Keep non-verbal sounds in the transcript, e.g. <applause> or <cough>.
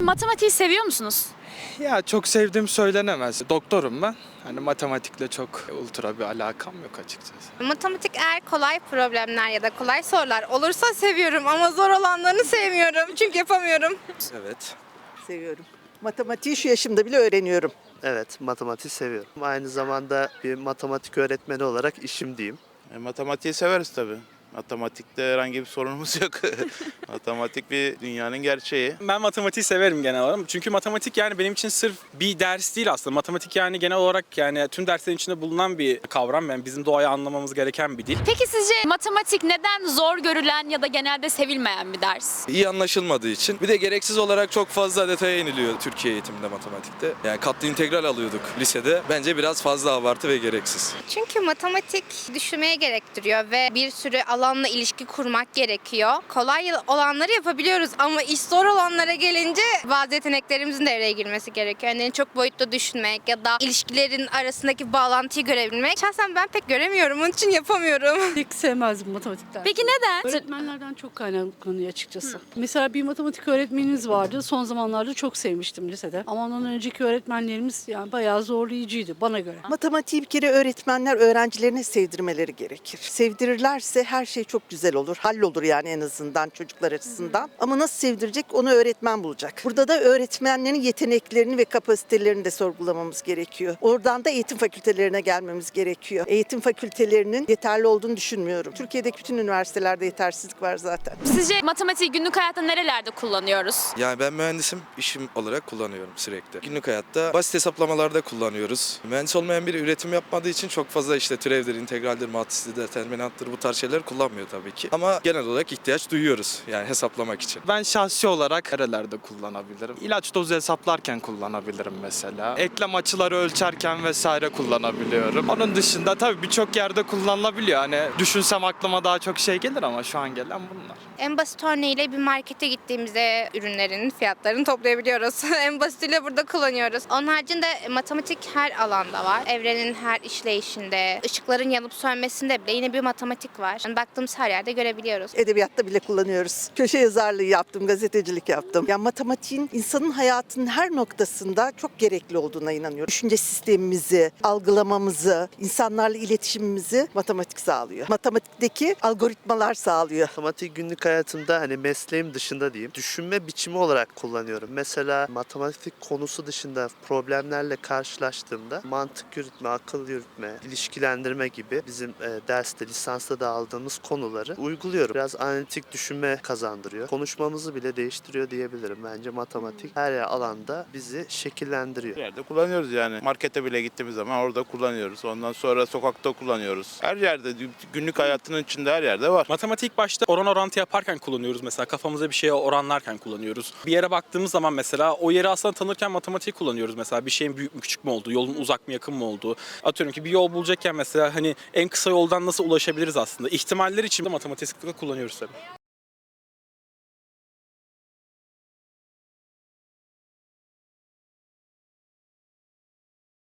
Matematiği seviyor musunuz? Ya çok sevdiğim söylenemez. Doktorum ben. Hani matematikle çok ultra bir alakam yok açıkçası. Matematik eğer kolay problemler ya da kolay sorular olursa seviyorum ama zor olanlarını sevmiyorum çünkü yapamıyorum. Evet. Seviyorum. Matematiği şu yaşımda bile öğreniyorum. Evet, matematik seviyorum. Aynı zamanda bir matematik öğretmeni olarak işim diyeyim. E, matematiği severiz tabii. Matematikte herhangi bir sorunumuz yok. <laughs> Matematik bir dünyanın gerçeği. Ben matematiği severim genel olarak. Çünkü matematik yani benim için sırf bir ders değil aslında. Matematik yani genel olarak yani tüm derslerin içinde bulunan bir kavram. Yani bizim doğayı anlamamız gereken bir dil. Peki sizce matematik neden zor görülen ya da genelde sevilmeyen bir ders? iyi anlaşılmadığı için. Bir de gereksiz olarak çok fazla detaya iniliyor Türkiye eğitiminde matematikte. Yani katlı integral alıyorduk lisede. Bence biraz fazla abartı ve gereksiz. Çünkü matematik düşünmeye gerektiriyor ve bir sürü alanla ilişki kurmak gerekiyor. Kolay olanları yapabiliyoruz ama iş zor olanlara gelince bazı yeteneklerimizin devreye girmesi gerekiyor. Yani çok boyutlu düşünmek ya da ilişkilerin arasındaki bağlantıyı görebilmek. Şahsen ben pek göremiyorum onun için yapamıyorum. <laughs> Hiç sevmezdim matematikten. Peki neden? Öğretmenlerden çok kaynaklanıyor açıkçası. Mesela bir matematik öğretmenimiz vardı. Son zamanlarda çok sevmiştim lisede. Ama ondan önceki öğretmenlerimiz yani bayağı zorlayıcıydı bana göre. Matematiği bir kere öğretmenler öğrencilerine sevdirmeleri gerekir. Sevdirirlerse her şey çok güzel olur. Hallolur yani en azından çocuklar açısından. Ama nasıl sevdirecek onu öğretmen bulacak. Burada da öğretmenlerin yeteneklerini ve kapasitelerini de sorgulamamız gerekiyor. Oradan da eğitim fakültelerine gelmemiz gerekiyor. Eğitim fakültelerinin yeterli olduğunu düşünmüyorum. Türkiye'deki bütün üniversitelerde yetersizlik var zaten. Sizce matematiği günlük hayatta nerelerde kullanıyoruz? Yani ben mühendisim, işim olarak kullanıyorum sürekli. Günlük hayatta basit hesaplamalarda kullanıyoruz. Mühendis olmayan biri üretim yapmadığı için çok fazla işte türevdir, integraldir, matristir, determinanttır bu tarz şeyler kullanmıyor tabii ki. Ama genel olarak ihtiyaç duyuyoruz yani hesaplamak için. Ben şahsi olarak nerelerde kullanabilirim? İlaç dozu hesaplarken kullanabilirim mesela. Eklem açıları ölçerken vesaire kullanabiliyorum. Onun dışında tabii birçok yerde kullanılabiliyor. Hani düşünsem aklıma daha çok şey gelir ama şu an gelen bunlar. En basit örneğiyle bir markete gittiğimizde ürünlerin fiyatlarını toplayabiliyoruz. <laughs> en basitiyle burada kullanıyoruz. Onun haricinde matematik her alanda var. Evrenin her işleyişinde, ışıkların yanıp sönmesinde bile yine bir matematik var. Yani baktığımız her yerde görebiliyoruz. Edebiyatta bile kullanıyoruz. Köşe yazarlığı yaptım, gazetecilik yaptım. Yani matematiğin insanın hayatının her noktasında çok gerekli olduğuna inanıyorum. Düşünce sistemimizi, algılamamızı, insanlarla iletişimimizi matematik sağlıyor. Matematikteki algoritmalar sağlıyor. Matematik günlük hayatımda hani mesleğim dışında diyeyim, düşünme biçimi olarak kullanıyorum. Mesela matematik konusu dışında problemlerle karşılaştığımda mantık yürütme, akıl yürütme, ilişkilendirme gibi bizim e, derste, lisansta da aldığımız konuları uyguluyorum. Biraz analitik düşünme kazandırıyor. Konuşmamızı bile değiştiriyor diyebilirim. Bence matematik her alanda bizi şekillendiriyor. Her yerde kullanıyoruz yani. Markete bile gittiğimiz zaman orada kullanıyoruz. Ondan sonra sokakta kullanıyoruz. Her yerde, günlük hayatının içinde her yerde var. Matematik başta oran orantı yaparken kullanıyoruz mesela. Kafamıza bir şeye oranlarken kullanıyoruz. Bir yere baktığımız zaman mesela o yeri aslında tanırken matematik kullanıyoruz mesela. Bir şeyin büyük mü küçük mü olduğu, yolun uzak mı yakın mı olduğu. Atıyorum ki bir yol bulacakken mesela hani en kısa yoldan nasıl ulaşabiliriz aslında. İhtimaller için de matematik kullanıyoruz tabii.